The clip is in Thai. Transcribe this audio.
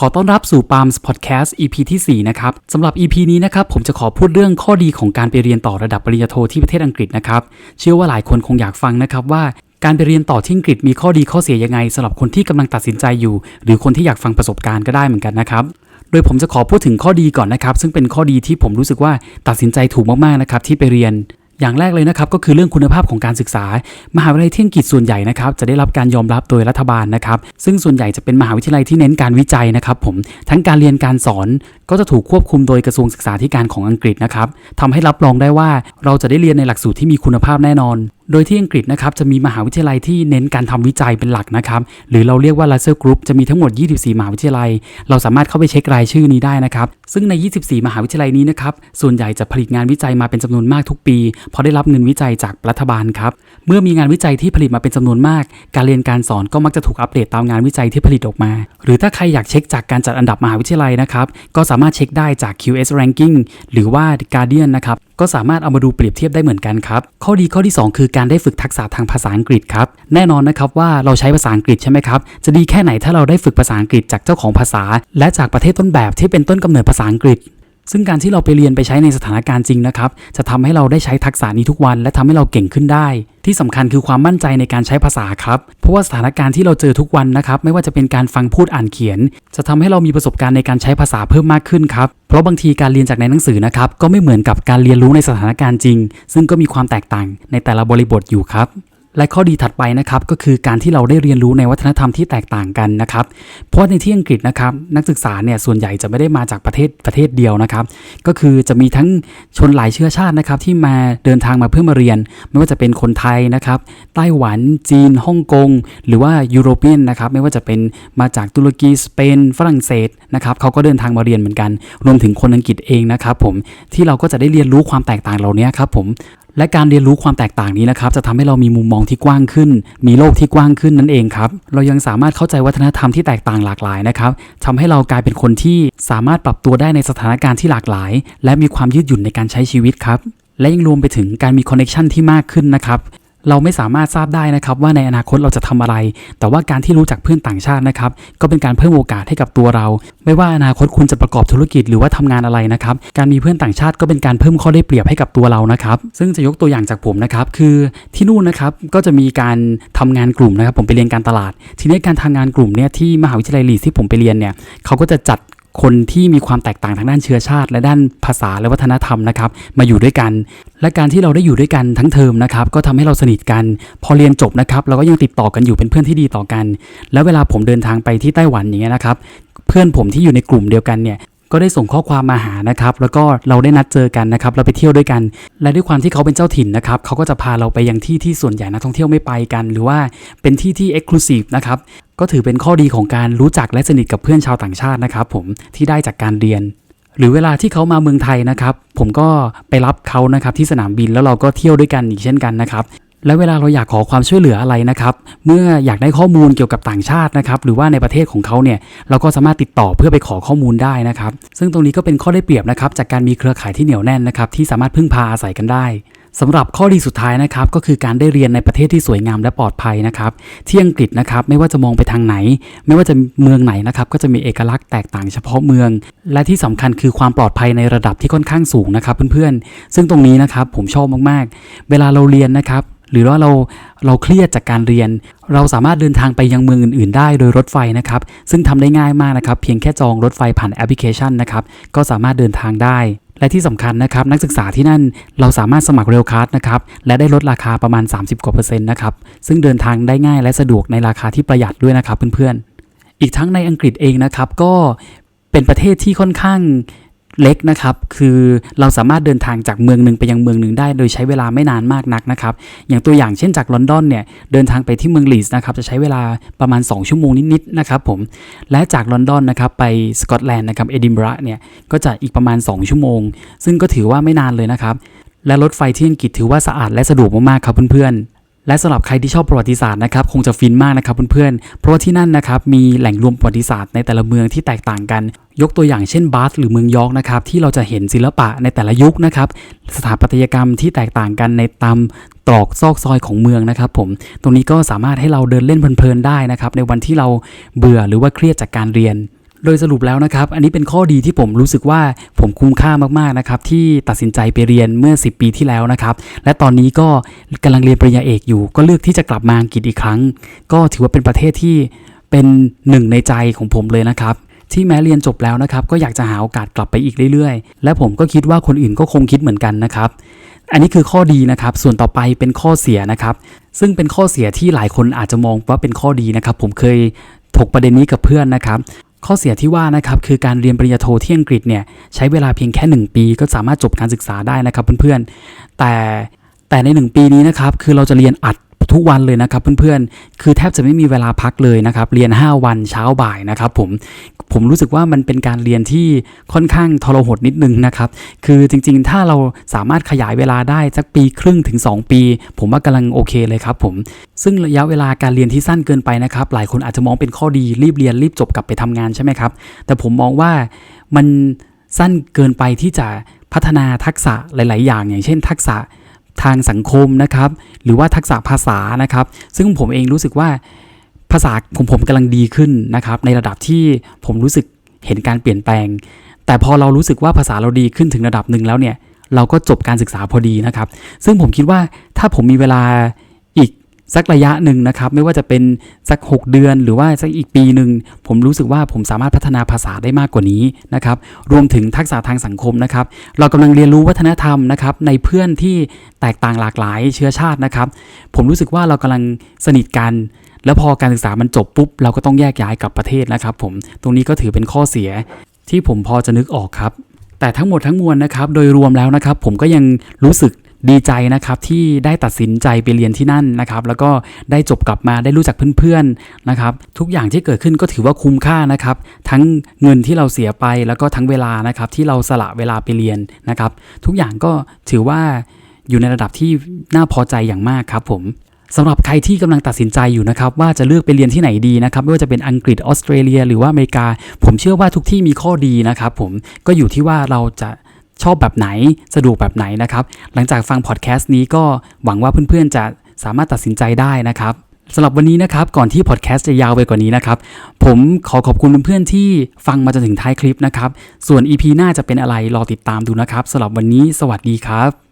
ขอต้อนรับสู่ Palms Podcast EP ที่ 4 นะครับสำหรับ EP นี้นะครับผมจะขอพูดเรื่องข้อดีของการไปเรียนต่อระดับปริญญาโทที่ประเทศอังกฤษนะครับ เชื่อว่าหลายคนคงอยากฟังนะครับว่าการไปเรียนต่อที่อังกฤษมีข้อดีข้อเสียยังไงสำหรับคนที่กำลังตัดสินใจอยู่ หรือคนที่อยากฟังประสบการณ์ก็ได้เหมือนกันนะครับโดยผมจะขอพูดถึงข้อดีก่อนนะครับ ซึ่งเป็นข้อดีที่ผมรู้สึกว่าตัดสินใจถูกมากๆนะครับที่ไปเรียน อย่างแรกเลยนะครับก็คือเรื่องคุณภาพของการศึกษา มหาวิทยาลัยที่อังกฤษส่วนใหญ่นะครับจะได้รับการยอมรับโดยรัฐบาลนะครับซึ่งส่วนใหญ่จะเป็นมหาวิทยาลัยที่เน้นการวิจัยนะครับผมทั้งการเรียนการสอนก็จะถูกควบคุมโดยกระทรวงศึกษาธิการของอังกฤษนะครับทำให้รับรองได้ว่าเราจะได้เรียนในหลักสูตรที่มีคุณภาพแน่นอน โดยที่อังกฤษนะครับจะมีมหาวิทยาลัยที่เน้นการทำวิจัยเป็นหลักนะครับ หรือเราเรียกว่า Laser Group จะมีทั้งหมด 24 มหาวิทยาลัย เราสามารถเข้าไปเช็ครายชื่อนี้ได้นะครับ ซึ่งใน 24 มหาวิทยาลัยนี้นะครับ ส่วนใหญ่จะผลิตงานวิจัยมาเป็นจำนวนมากทุกปี เพราะได้รับเงินวิจัยจากรัฐบาลครับ เมื่อมีงานวิจัยที่ผลิตมาเป็นจำนวนมาก การเรียนการสอนก็มักจะถูกอัปเดตตามงานวิจัยที่ผลิตออกมา หรือถ้าใครอยากเช็คจากการจัดอันดับมหาวิทยาลัยนะครับ ก็สามารถเช็คได้จาก QS Ranking หรือว่า The Guardian นะครับ ก็สามารถเอามาดูเปรียบเทียบได้เหมือนกันครับ ข้อดีข้อที่ 2 คือการได้ฝึกทักษะทางภาษาอังกฤษครับ แน่นอนนะครับว่าเราใช้ภาษาอังกฤษใช่ไหมครับ จะดีแค่ไหนถ้าเราได้ฝึกภาษาอังกฤษจากเจ้าของภาษา และจากประเทศต้นแบบที่เป็นต้นกำเนิดภาษาอังกฤษ ซึ่งการที่เราไปเรียนไปใช้ในสถานการณ์จริงนะครับ จะทำให้เราได้ใช้ทักษะนี้ทุกวัน และทำให้เราเก่งขึ้นได้ ที่สำคัญคือความมั่นใจในการใช้ภาษาครับ เพราะว่าสถานการณ์ที่เราเจอทุกวันนะครับ ไม่ว่าจะเป็นการฟังพูดอ่านเขียน จะทำให้เรามีประสบการณ์ในการใช้ภาษาเพิ่มมากขึ้นครับ เพราะบางทีการเรียนจากในหนังสือนะครับก็ไม่เหมือนกับการเรียนรู้ในสถานการณ์จริง ซึ่งก็มีความแตกต่างในแต่ละบริบทอยู่ครับ และข้อดีถัดไปนะครับก็คือการที่เราได้เรียนรู้ในวัฒนธรรมที่แตกต่างกันนะครับ เพราะในที่อังกฤษนะครับนักศึกษาเนี่ยส่วนใหญ่จะไม่ได้มาจากประเทศประเทศเดียวนะครับ ก็คือจะมีทั้งชนหลายเชื้อชาตินะครับที่มาเดินทางมาเพื่อมาเรียน ไม่ว่าจะเป็นคนไทยนะครับไต้หวันจีนฮ่องกงหรือว่ายุโรเปียนนะครับไม่ว่าจะเป็นมาจากตุรกีสเปน ฝรั่งเศสนะครับเขาก็เดินทางมาเรียนเหมือนกัน รวมถึงคนอังกฤษเองนะครับผมที่เราก็จะได้เรียนรู้ความแตกต่างเหล่านี้ครับผม และการเรียนรู้ความแตกต่างนี้นะครับ จะทำให้เรามีมุมมองที่กว้างขึ้น มีโลกที่กว้างขึ้นนั่นเองครับ เรายังสามารถเข้าใจวัฒนธรรมที่แตกต่างหลากหลายนะครับทำให้เรากลายเป็นคนที่สามารถปรับตัวได้ในสถานการณ์ที่หลากหลาย และมีความยืดหยุ่นในการใช้ชีวิตครับ และยังรวมไปถึงการมีคอนเนคชันที่มากขึ้นนะครับ เราไม่สามารถทราบได้นะครับว่าในอนาคตเราจะทำอะไร แต่ว่าการที่รู้จักเพื่อนต่างชาตินะครับ ก็เป็นการเพิ่มโอกาสให้กับตัวเรา ไม่ว่าอนาคตคุณจะประกอบธุรกิจหรือว่าทำงานอะไรนะครับ การมีเพื่อนต่างชาติก็เป็นการเพิ่มข้อได้เปรียบให้กับตัวเรานะครับ ซึ่งจะยกตัวอย่างจากผมนะครับ คือที่นู่นนะครับก็จะมีการทำงานกลุ่มนะครับ ผมไปเรียนการตลาด ทีนี้การทำงานกลุ่มเนี่ยที่มหาวิทยาลัยลีดที่ผมไปเรียนเนี่ยเขาก็จะจัด คนที่มีความแตกต่างทางด้านเชื้อชาติ และด้านภาษาและวัฒนธรรมนะครับมาอยู่ด้วยกัน และการที่เราได้อยู่ด้วยกันทั้งเทอมนะครับก็ทำให้เราสนิทกัน พอเรียนจบนะครับเราก็ยังติดต่อกันอยู่เป็นเพื่อนที่ดีต่อกัน แล้วเวลาผมเดินทางไปที่ไต้หวันอย่างเงี้ยนะครับเพื่อนผมที่อยู่ในกลุ่มเดียวกันเนี่ยก็ได้ส่งข้อความมาหานะครับ แล้วก็เราได้นัดเจอกันนะครับ เราไปเที่ยวด้วยกัน และด้วยความที่เขาเป็นเจ้าถิ่นนะครับ เขาก็จะพาเราไปยังที่ที่ส่วนใหญ่นักท่องเที่ยวไม่ไปกัน หรือว่าเป็นที่ที่ Exclusive นะครับ ก็ถือเป็นข้อดีของการรู้จักและสนิทกับเพื่อนชาวต่างชาตินะครับผมที่ได้จากการเรียน หรือเวลาที่เขามาเมืองไทยนะครับ ผมก็ไปรับเขานะครับที่สนามบินแล้วเราก็เที่ยวด้วยกันอีกเช่นกันนะครับและเวลาเราอยากขอความช่วยเหลืออะไรนะครับ เมื่ออยากได้ข้อมูลเกี่ยวกับต่างชาตินะครับ หรือว่าในประเทศของเขาเนี่ย เราก็สามารถติดต่อเพื่อไปขอข้อมูลได้นะครับ ซึ่งตรงนี้ก็เป็นข้อได้เปรียบนะครับ จากการมีเครือข่ายที่เหนียวแน่นนะครับ ที่สามารถพึ่งพาอาศัยกันได้ สำหรับข้อดีสุดท้ายนะครับก็คือการได้เรียนในประเทศที่สวยงามและปลอดภัยนะครับที่อังกฤษนะครับไม่ว่าจะมองไปทางไหน ไม่ว่าจะเมืองไหนนะครับก็จะมีเอกลักษณ์แตกต่างเฉพาะเมือง และที่สำคัญคือความปลอดภัยในระดับที่ค่อนข้างสูงนะครับเพื่อนๆ ซึ่งตรงนี้นะครับผมชอบมากๆ เวลาเราเรียนนะครับหรือว่าเราเราเครียดจากการเรียน เราสามารถเดินทางไปยังเมืองอื่น ๆ ได้โดยรถไฟนะครับ ซึ่งทำได้ง่ายมากนะครับ เพียงแค่จองรถไฟผ่านแอปพลิเคชันนะครับ ก็สามารถเดินทางได้ และที่สำคัญนะครับนักศึกษาที่นั่นเราสามารถสมัครเรลคาร์ดนะครับและได้ลดราคาประมาณ 30กว่าเปอร์เซ็นต์นะครับซึ่งเดินทางได้ง่ายและสะดวกในราคาที่ประหยัดด้วยนะครับเพื่อนๆอีกทั้งในอังกฤษเองนะครับก็เป็นประเทศที่ค่อนข้าง เล็กนะครับ คือเราสามารถเดินทางจากเมืองหนึ่งไปยังเมืองหนึ่งได้ โดยใช้เวลาไม่นานมากนักนะครับ อย่างตัวอย่างเช่นจากลอนดอนเนี่ย เดินทางไปที่เมืองลีส์นะครับ จะใช้เวลาประมาณ 2 ชั่วโมงนิดๆนะครับผม และจากลอนดอนนะครับไปสกอตแลนด์นะครับเอดินบะระเนี่ย ก็จะอีกประมาณ 2 ชั่วโมง ซึ่งก็ถือว่าไม่นานเลยนะครับ และรถไฟที่อังกฤษถือว่าสะอาดและสะดวกมากๆครับเพื่อนๆ และสำหรับใครที่ชอบประวัติศาสตร์นะครับคงจะฟินมากนะครับเพื่อนๆ เพราะว่าที่นั่นนะครับมีแหล่งรวมประวัติศาสตร์ในแต่ละเมืองที่แตกต่างกัน ยกตัวอย่างเช่นบาสหรือเมืองยอร์กนะครับที่เราจะเห็นศิลปะในแต่ละยุคนะครับสถาปัตยกรรมที่แตกต่างกันในตามตรอกซอกซอยของเมืองนะครับผมตรงนี้ก็สามารถให้เราเดินเล่นเพลินๆได้นะครับในวันที่เราเบื่อหรือว่าเครียดจากการเรียน โดยสรุปแล้วนะครับ อันนี้เป็นข้อดีที่ผมรู้สึกว่าผมคุ้มค่ามากๆนะครับที่ตัดสินใจไปเรียนเมื่อ 10 ปีที่แล้วนะครับ และตอนนี้ก็กำลังเรียนปริญญาเอกอยู่ ก็เลือกที่จะกลับมาอังกฤษอีกครั้ง ก็ถือว่าเป็นประเทศที่เป็นหนึ่งในใจของผมเลยนะครับ ที่แม้เรียนจบแล้วนะครับ ก็อยากจะหาโอกาสกลับไปอีกเรื่อยๆ และผมก็คิดว่าคนอื่นก็คงคิดเหมือนกันนะครับอันนี้คือข้อดีนะครับ ส่วนต่อไปเป็นข้อเสียนะครับ ซึ่งเป็นข้อเสียที่หลายคนอาจจะมองว่าเป็นข้อดีนะครับ ผมเคยถกประเด็นนี้กับเพื่อนนะครับ ข้อเสียที่ว่านะครับคือการเรียนปริญญาโทที่อังกฤษเนี่ยใช้เวลาเพียงแค่ 1 ปีก็สามารถจบการศึกษาได้นะครับเพื่อนๆแต่ แต่ใน 1 ปีนี้นะครับคือเราจะเรียนอัดทุกวันเลยนะครับเพื่อนๆ คือแทบจะไม่มีเวลาพักเลยนะครับ เรียน 5 วันเช้าบ่ายนะครับผม ผมรู้สึกว่ามันเป็นการเรียนที่ค่อนข้างทรหดนิดนึงนะครับ คือจริงๆ ถ้าเราสามารถขยายเวลาได้สักปีครึ่งถึง 2 ปี ผมว่ากำลังโอเคเลยครับผม ซึ่งระยะเวลาการเรียนที่สั้นเกินไปนะครับ หลายคนอาจจะมองเป็นข้อดีรีบเรียนรีบจบกลับไปทำงานใช่ไหมครับ แต่ผมมองว่ามันสั้นเกินไปที่จะพัฒนาทักษะหลาย ๆ อย่าง อย่างเช่น ทักษะ ทางสังคมนะครับ หรือว่าทักษะภาษานะครับ ซึ่งผมเองรู้สึกว่าภาษาของผมกำลังดีขึ้นนะครับ ในระดับที่ผมรู้สึกเห็นการเปลี่ยนแปลง แต่พอเรารู้สึกว่าภาษาเราดีขึ้นถึงระดับหนึ่งแล้วเนี่ย เราก็จบการศึกษาพอดีนะครับ ซึ่งผมคิดว่าถ้าผมมีเวลา สักระยะหนึ่งนะครับ ไม่ว่าจะเป็นสัก 6 เดือนหรือว่าสักอีกปีหนึ่งผมรู้สึกว่าผมสามารถพัฒนาภาษาได้มากกว่านี้นะครับรวมถึงทักษะทางสังคมนะครับ เรากำลังเรียนรู้วัฒนธรรมนะครับในเพื่อนที่แตกต่างหลากหลายเชื้อชาตินะครับ ผมรู้สึกว่าเรากำลังสนิทกันแล้วพอการศึกษามันจบปุ๊บ เราก็ต้องแยกย้ายกลับประเทศนะครับ ผมตรงนี้ก็ถือเป็นข้อเสียที่ผมพอจะนึกออกครับ แต่ทั้งหมดทั้งมวลนะครับ โดยรวมแล้วนะครับ ผมก็ยังรู้สึก ดีใจนะครับที่ได้ตัดสินใจไปเรียนที่นั่นนะครับ แล้วก็ได้จบกลับมาได้รู้จักเพื่อนๆนะครับ ทุกอย่างที่เกิดขึ้นก็ถือว่าคุ้มค่านะครับ ทั้งเงินที่เราเสียไปแล้วก็ทั้งเวลานะครับที่เราสละเวลาไปเรียนนะครับ ทุกอย่างก็ถือว่าอยู่ในระดับที่น่าพอใจอย่างมากครับผมสำหรับใครที่กำลังตัดสินใจอยู่นะครับ ว่าจะเลือกไปเรียนที่ไหนดีนะครับ ไม่ว่าจะเป็นอังกฤษออสเตรเลีย หรือว่าอเมริกา ผมเชื่อว่าทุกที่มีข้อดีนะครับ ผมก็อยู่ที่ว่าเราจะ ชอบแบบไหนสะดวกแบบไหนนะครับ หลังจากฟังพอดแคสต์นี้ก็หวังว่าเพื่อนๆจะสามารถตัดสินใจได้นะครับสำหรับวันนี้นะครับ ก่อนที่พอดแคสต์จะยาวไปกว่านี้นะครับ ผมขอขอบคุณเพื่อนๆที่ฟังมาจนถึงท้ายคลิปนะครับ ส่วน EP หน้าจะเป็นอะไรรอติดตามดูนะครับสำหรับวันนี้สวัสดีครับ